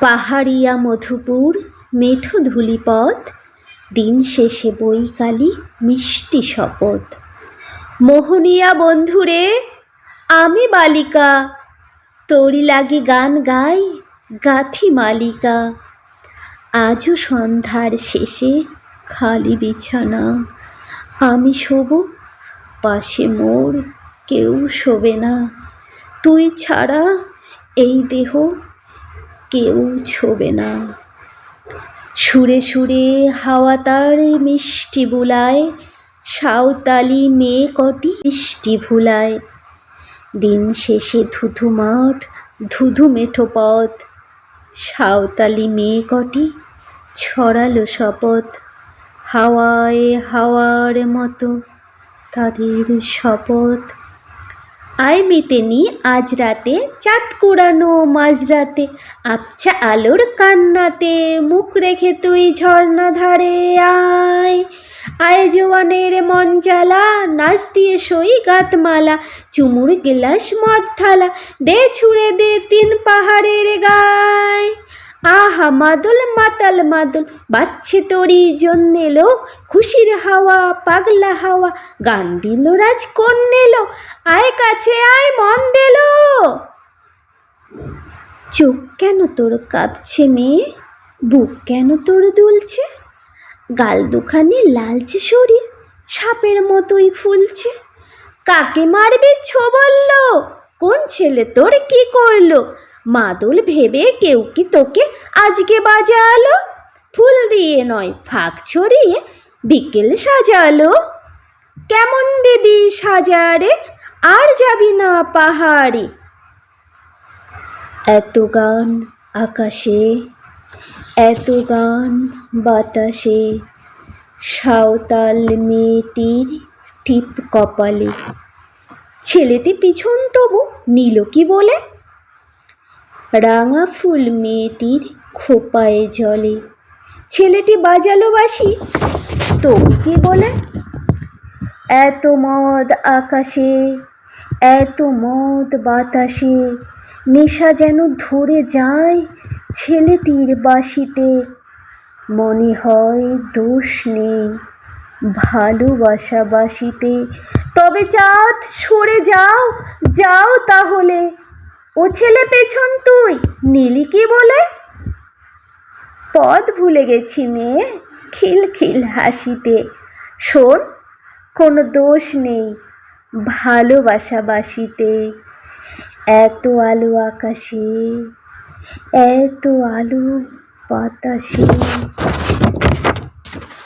পাহাড়িয়া মধুপুর, মেঠো ধূলিপথ, দিন শেষে বৈকালী মিষ্টি শপথ। মোহনিয়া বন্ধুরে, আমি বালিকা, তোরি লাগি গান গাই গাথি মালিকা। আজও সন্ধ্যার শেষে খালি বিছানা, আমি শোব, পাশে মোর কেউ শোবে না। তুই ছাড়া এই দেহ কেউ ছোবে না। সুরে সুরে হাওয়া তার মিষ্টি বুলায়, সাঁওতালি মেয়ে কটি মিষ্টি ভুলায়। দিন শেষে ধুধু মাঠ, ধুধু মেঠো পথ, সাঁওতালি মেয়ে কটি ছড়ালো শপথ। হাওয়ায় হাওয়ার মতো তাদের শপথ। আয় নি আজ রাতে, চাঁদ কুড়ানো মাঝরাতে। আবছা আলোর কান্নাতে মুখ রেখে তুই ঝর্ণা ধারে আয়। আয় জোয়ানের মন জ্বালা নাচ দিয়ে সই গাতমালা, চুমুর গেলাস মদ ঠালা দে ছুঁড়ে দে তিন পাহাড়ের গায় আহা মাদল, মাতাল, মাদল বাচ্ছে তোরই জন্যেলো খুশির হাওয়া, পাগলা হাওয়া, গান দিল রাজ কন্যেলো আয় কাছে আয় মন দিল চোখ কেন তোর কাঁপছে মেয়ে? বুক কেন তোর দুলছে? গাল দুখানে লালচে শরীর, সাপের মতোই ফুলছে। কাকে মারবে ছো বলল? কোন ছেলে তোর কি করল? মাদল ভেবে কেউ কি তোকে আজকে বাজালো? ফুল দিয়ে নয়, ফাঁক ছড়িয়ে বিকেল সাজালো। কেমন দিদি সাজারে, আর যাবি না পাহাড়ে? এত গান আকাশে, এত গান বাতাসে, সাঁওতাল মেয়েটির টিপ কপালে। ছেলেটি পিছন তবু নিল কি বলে? রাঙা ফুল মেয়েটির খোপায় জলে। ছেলেটি বাজালো বাসি তবু কি বলে, এত মদ আকাশে, এত মদ বাতাসে, নেশা যেন ধরে যায় ছেলেটির বাসিতে মনে হয় দোষ নেই ভালোবাসা বাসিতে তবে চাঁদ সরে যাও যাও তাহলে। ও ছেলে পেছন তুই, নীলি কি বলে? পথ ভুলে গেছি মেয়ে খিলখিল হাসিতে। শোন, কোনো দোষ নেই ভালোবাসা বাসিতে। এত আলো আকাশে, এত আলো বাতাসে।